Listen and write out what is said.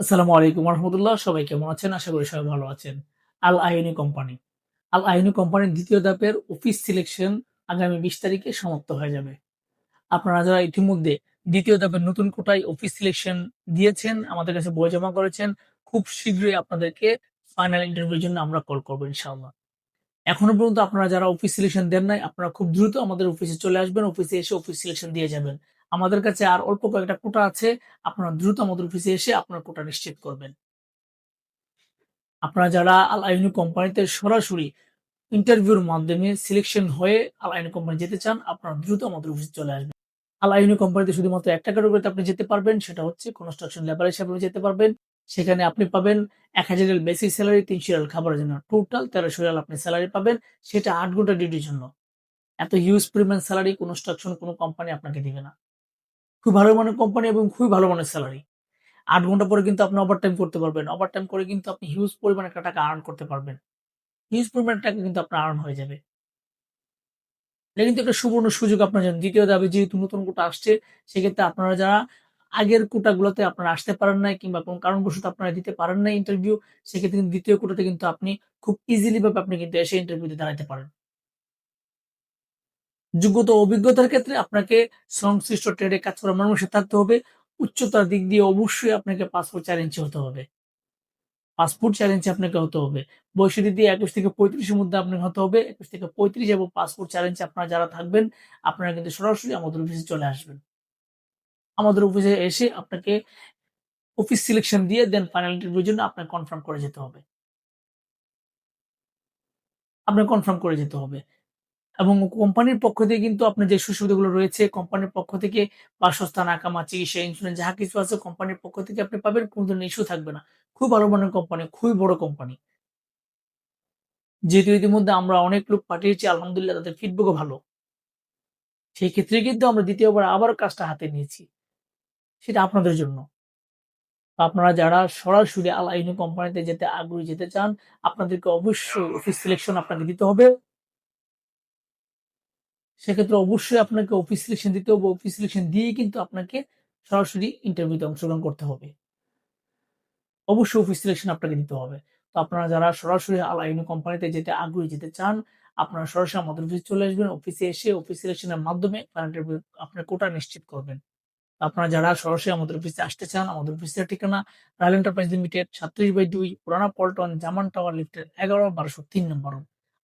আসসালামু আলাইকুম রহমতুল্লাহ সবাই কেমন আছেন? আশা করি সবাই ভালো আছেন। আল আইনি কোম্পানি। আল আইনি কোম্পানির দ্বিতীয় ধাপের অফিস সিলেকশন আগামী বিশ তারিখে সমাপ্ত হয়ে যাবে। আপনারা যারা ইতিমধ্যে দ্বিতীয় ধাপের নতুন কোটায় অফিস সিলেকশন দিয়েছেন, আমাদের কাছে বই জমা করেছেন, খুব শীঘ্রই আপনাদেরকে ফাইনাল ইন্টারভিউর জন্য আমরা কল করব ইনশাআল্লাহ। এখনও পর্যন্ত আপনারা যারা অফিস সিলেকশন দেন নাই, আপনারা খুব দ্রুত আমাদের অফিসে চলে আসবেন। অফিসে এসে অফিস সিলেকশন দিয়ে যাবেন। আমাদের কাছে আর অল্প কয়েকটা কোটা আছে, আপনারা দ্রুত আমাদের অফিসে এসে আপনার কোটা নিশ্চিত করবেন। আপনারা যারা আল আইনি কোম্পানিতে সরাসরি ইন্টারভিউর মাধ্যমে সিলেকশন হয়ে আল আইনি কোম্পানি যেতে চান, আপনারা দ্রুত আমাদের অফিসে চলে আসবেন। আল আইনি কোম্পানিতে শুধুমাত্র একটা ক্যাটাগরিতে আপনি যেতে পারবেন, সেটা হচ্ছে কনস্ট্রাকশন লেবার হিসাবে যেতে পারবেন। সেখানে আপনি পাবেন এক হাজার বেসিক স্যালারি তিনশো রিয়াল খাবারের জন্য। টোটাল তেরোশো রিয়াল আপনি স্যালারি পাবেন, সেটা আট ঘণ্টা ডিউটির জন্য। এত হিউজ পরিমাণ স্যালারি কনস্ট্রাকশন কোনো কোম্পানি আপনাকে দিবে না। খুব ভালো মানের কোম্পানি এবং খুবই ভালো মানের স্যালারি আট ঘণ্টা পরে কিন্তু আপনি ওভার টাইম করতে পারবেন। ওভার টাইম করে কিন্তু আপনি হিউজ পরিমাণ একটা টাকা আর্ন করতে পারবেন। হিউজ পরিমাণ টাকা কিন্তু আপনার আর্ন হয়ে যাবে। এটা কিন্তু একটা সুবর্ণ সুযোগ আপনার জন্য। দ্বিতীয় দাবি যেহেতু নতুন কোটা আসছে, সেক্ষেত্রে আপনারা যারা আগের কোটাগুলোতে আপনারা আসতে পারেন নাই কিংবা কোনো কারণবশত আপনারা দিতে পারেন না ইন্টারভিউ সেক্ষেত্রে কিন্তু দ্বিতীয় কোটাতে কিন্তু আপনি খুব ইজিলি ভাবে আপনি কিন্তু এসে ইন্টারভিউতে দাঁড়াতে পারেন। যোগ্যতা অভিজ্ঞতার ক্ষেত্রে আপনাকে সংশ্লিষ্ট ট্রেডে কাজ করার মানুষের থাকতে হবে। উচ্চতার দিক দিয়ে অবশ্যই আপনাকে পাসপোর্ট ইঞ্চি হতে হবে। পাসপোর্ট ইঞ্চি আপনাকে হতে হবে। বয়সের দিক দিয়ে একুশ থেকে পঁয়ত্রিশের মধ্যে আপনাকে হতে হবে। একুশ থেকে পঁয়ত্রিশ এবং পাসপোর্ট ইঞ্চি আপনারা যারা থাকবেন, আপনারা কিন্তু সরাসরি আমাদের অফিসে চলে আসবেন। আমাদের অফিসে এসে আপনাকে অফিস সিলেকশন দিয়ে দেন ফাইনাল ইন্টারভিউর জন্য আপনাকে কনফার্ম করে যেতে হবে। আপনাকে কনফার্ম করে যেতে হবে। এবং কোম্পানির পক্ষ থেকে কিন্তু আপনার যে সুবিধাগুলো রয়েছে, কোম্পানির পক্ষ থেকে বাসস্থান আকামা চিকিৎসা ইন্স্যুরেন্স যাহা কিছু আছে কোম্পানির পক্ষ থেকে আপনি পাবেন কোনো ধরনের ইস্যু থাকবে না। খুব ভালো মানের কোম্পানি, খুবই বড় কোম্পানি। যেহেতু ইতিমধ্যে আমরা অনেক লোক পাঠিয়েছি, আলহামদুলিল্লাহ তাদের ফিডব্যাকও ভালো। সেই ক্ষেত্রে কিন্তু আমরা দ্বিতীয়বার আবার কাজটা হাতে নিয়েছি। সেটা আপনাদের জন্য। আপনারা যারা সরাসরি আল আইনু কোম্পানিতে যেতে আগ্রহী যেতে চান, আপনাদেরকে অবশ্যই অফিস সিলেকশন আপনাকে দিতে হবে। সেক্ষেত্রে অবশ্যই আপনাকে অফিস সিলেকশন দিতে হবে। অফিস সিলেকশন দিয়েই কিন্তু আপনাকে সরাসরি ইন্টারভিউতে অংশগ্রহণ করতে হবে। অবশ্যই অফিস সিলেকশন আপনাকে দিতে হবে। তো আপনারা যারা সরাসরি আল আইনু কোম্পানিতে যেতে আগ্রহী যেতে চান, আপনারা সরাসরি আমাদের অফিসে চলে আসবেন। অফিসে এসে অফিস সিলেকশনের মাধ্যমে আপনার কোটা নিশ্চিত করবেন। আপনারা যারা সরাসরি আমাদের অফিসে আসতে চান, আমাদের অফিসের ঠিকানা রয়্যাল এন্টারপ্রাইজ লিমিটেড সাতত্রিশ বাই দুই, পুরানা পল্টন, জামান টাওয়ার লিফটের এগারো, বারোশো তিন নম্বর